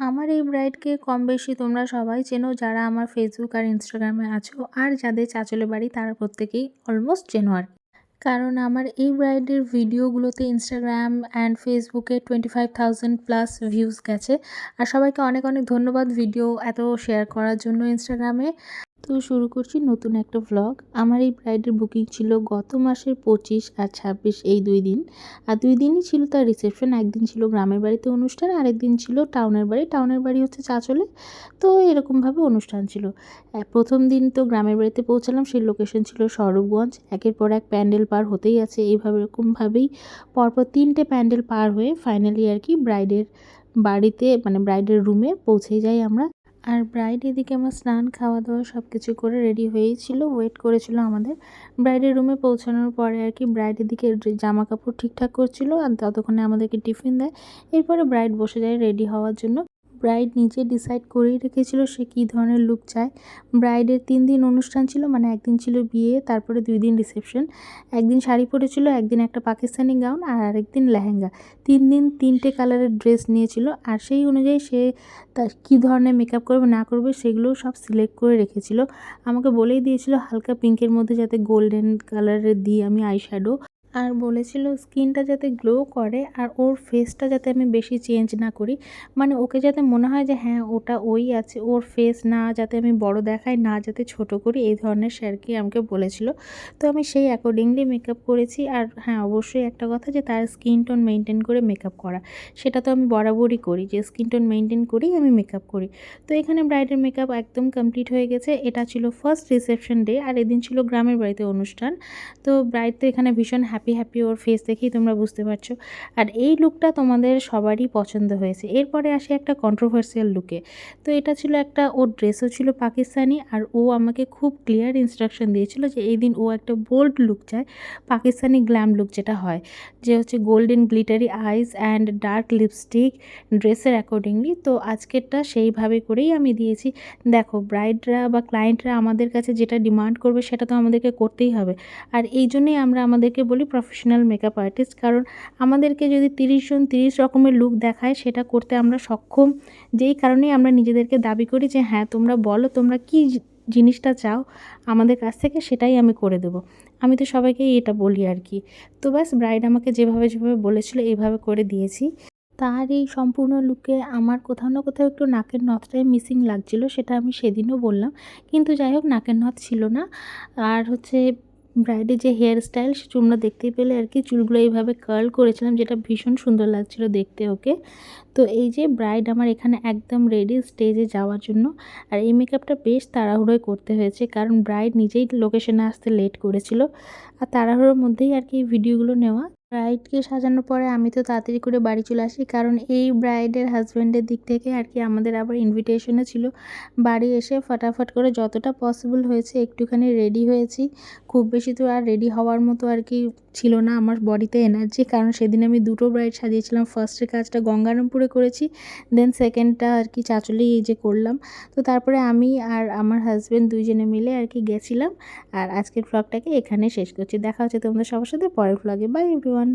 আমার এই ব্রাইডকে কম বেশি তোমরা সবাই চেনো যারা আমার ফেসবুক আর ইনস্টাগ্রামে আছো আর যাদের চাচলে বাড়ি তারা প্রত্যেকেই অলমোস্ট চেনো আর। কারণ আমার এই ব্রাইডের ভিডিওগুলোতে ইনস্টাগ্রাম অ্যান্ড ফেসবুকে twenty five thousand plus views গেছে আর সবাইকে অনেক অনেক ধন্যবাদ ভিডিও এত শেয়ার করার জন্য ইনস্টাগ্রামে তো শুরু করছি নতুন একটা ভ্লগ আমার এই ব্রাইডের বুকিং ছিল গত মাসের পঁচিশ আর ছাব্বিশ এই দুই দিন। আর দুই দিনই ছিল তার রিসেপশন একদিন ছিল গ্রামের বাড়িতে অনুষ্ঠান আরেক দিন ছিল টাউনের বাড়ি। টাউনের বাড়ি হচ্ছে চাচলে। তো এরকমভাবে অনুষ্ঠান ছিল। প্রথম দিন তো গ্রামের বাড়িতে পৌঁছালাম, সেই লোকেশন ছিল স্বরূপগঞ্জ। একের পর এক প্যান্ডেল পার হতেই আছে। এইভাবে এরকমভাবেই পরপর তিনটে প্যান্ডেল পার হয়ে ফাইনালি আর কি ব্রাইডের বাড়িতে মানে ব্রাইডের রুমে পৌঁছে যাই আমরা। আর ব্রাইড এদিকে আমার স্নান খাওয়া দাওয়া সব কিছু করে রেডি হয়েই ছিল ওয়েট করেছিল আমাদের। ব্রাইডের রুমে পৌঁছানোর পরে আর কি ব্রাইড এদিকে জামা কাপড় ঠিকঠাক করছিল আর ততক্ষণে আমাদেরকে টিফিন দেয়। এরপরে ব্রাইড বসে যায় রেডি হওয়ার জন্য। ব্রাইড নিজে ডিসাইড করেই রেখেছিল সে কী ধরনের লুক চায়। ব্রাইডের তিন দিন অনুষ্ঠান ছিল মানে একদিন ছিল বিয়ে, তারপরে দুই দিন রিসেপশন একদিন শাড়ি পরেছিল, একদিন একটা পাকিস্তানি গাউন আর আরেকদিন লেহেঙ্গা। তিন দিন তিনটে কালারের ড্রেস নিয়েছিল আর সেই অনুযায়ী সে তা কী ধরনের মেকআপ করবে, না করবে, সেগুলোও সব সিলেক্ট করে রেখেছিল। আমাকে বলেই দিয়েছিল হালকা পিঙ্কের মধ্যে যাতে গোল্ডেন কালারের দিই আমি আইশ্যাডো আর বলেছিল স্কিনটা যাতে গ্লো করে আর ওর ফেসটা যাতে আমি বেশি চেঞ্জ না করি। মানে ওকে যাতে মনে হয় যে হ্যাঁ ওটা ওই আছে, ওর ফেস না যাতে আমি বড় দেখাই না যাতে ছোট করি, এই ধরনের স্যারকে আমাকে বলেছিল। তো আমি সেই অ্যাকর্ডিংলি মেকআপ করেছি আর হ্যাঁ অবশ্যই একটা কথা যে, তার স্কিন টোন মেনটেন করে মেকআপ করা। সেটা তো আমি বরাবরই করি যে স্কিন টোন মেনটেন করেই আমি মেকআপ করি। তো এখানে ব্রাইডের মেকআপ একদম কমপ্লিট হয়ে গেছে। এটা ছিল ফার্স্ট রিসেপশন ডে আর এদিন ছিল গ্রামের বাড়িতে অনুষ্ঠান। তো ব্রাইড তো এখানে ভীষণ হ্যাপি হ্যাপি হ্যাপি ওর ফেস দেখেই তোমরা বুঝতে পারছ। আর এই লুকটা তোমাদের সবারই পছন্দ হয়েছে। এরপরে আসে একটা কন্ট্রোভার্সিয়াল লুকে তো এটা ছিল একটা, ওর ড্রেসও ছিল পাকিস্তানি আর ও আমাকে খুব ক্লিয়ার ইনস্ট্রাকশন দিয়েছিল যে এই দিন ও একটা বোল্ড লুক চায়, পাকিস্তানি গ্ল্যাম লুক যেটা হয়। যে হচ্ছে golden glittery eyes and dark lipstick ড্রেসের অ্যাকর্ডিংলি তো আজকেরটা সেইভাবে করেই আমি দিয়েছি। দেখো ব্রাইডরা বা ক্লায়েন্টরা আমাদের কাছে যেটা ডিমান্ড করবে সেটা তো আমাদেরকে করতেই হবে। আর এই জন্যই আমরা আমাদেরকে বলি প্রফেশনাল মেকআপ আর্টিস্ট কারণ আমাদেরকে যদি তিরিশ জন তিরিশ রকমের লুক দেখায়, সেটা করতে আমরা সক্ষম। যেই কারণেই আমরা নিজেদেরকে দাবি করি যে হ্যাঁ তোমরা বলো, তোমরা কী জিনিসটা চাও আমাদের কাছ থেকে, সেটাই আমি করে দেবো। আমি তো সবাইকেই এটা বলি আর কি। তো ব্যাস ব্রাইড আমাকে যেভাবে যেভাবে বলেছিল, এইভাবে করে দিয়েছি। তার এই সম্পূর্ণ লুকে আমার কোথাও না কোথাও একটু নাকের নথটাই মিসিং লাগছিল, সেটা আমি সেদিনও বললাম। কিন্তু যাই হোক, নাকের নথ ছিল না। আর হচ্ছে ব্রাইডের যে হেয়ার স্টাইল সে তোমরা দেখতেই পেলে আর কি। চুলগুলো এইভাবে কার্ল করেছিলাম, যেটা ভীষণ সুন্দর লাগছিল দেখতে ওকে তো এই যে ব্রাইড আমার এখানে একদম রেডি স্টেজে যাওয়ার জন্য। আর এই মেকআপটা বেশ তাড়াহুড়োয় করতে হয়েছে, কারণ ব্রাইড নিজেই লোকেশনে আসতে লেট করেছিল। আর তাড়াহুড়োর মধ্যেই আর কি ভিডিওগুলো নেওয়া। ব্রাইডকে সাজানোর পরে আমি তো তাড়াতাড়ি করে বাড়ি চলে আসি। কারণ এই ব্রাইডের হাজব্যান্ডের দিক থেকে আর কি আমাদের আবার ইনভিটেশনও ছিল। বাড়ি এসে ফটাফট করে যতটা পসিবল হয়েছে একটুখানি রেডি হয়েছি। খুব বেশি তো আর রেডি হওয়ার মতো আর কি ছিল না আমার বডিতে এনার্জি কারণ সেদিন আমি দুটো ব্রাইড সাজিয়েছিলাম। ফার্স্টের কাজটা গঙ্গারামপুরে করেছি দেন সেকেন্ডটা আর কি চাচলেই এই যে করলাম। তো তারপরে আমি আর আমার হাজব্যান্ড দুইজনে মিলে আর কি গেছিলাম। আর আজকের ফ্লগটাকে এখানে শেষ করছি। দেখা হচ্ছে তোমাদের সবার সাথে পরের ফ্লগে বাই এভরিওয়ান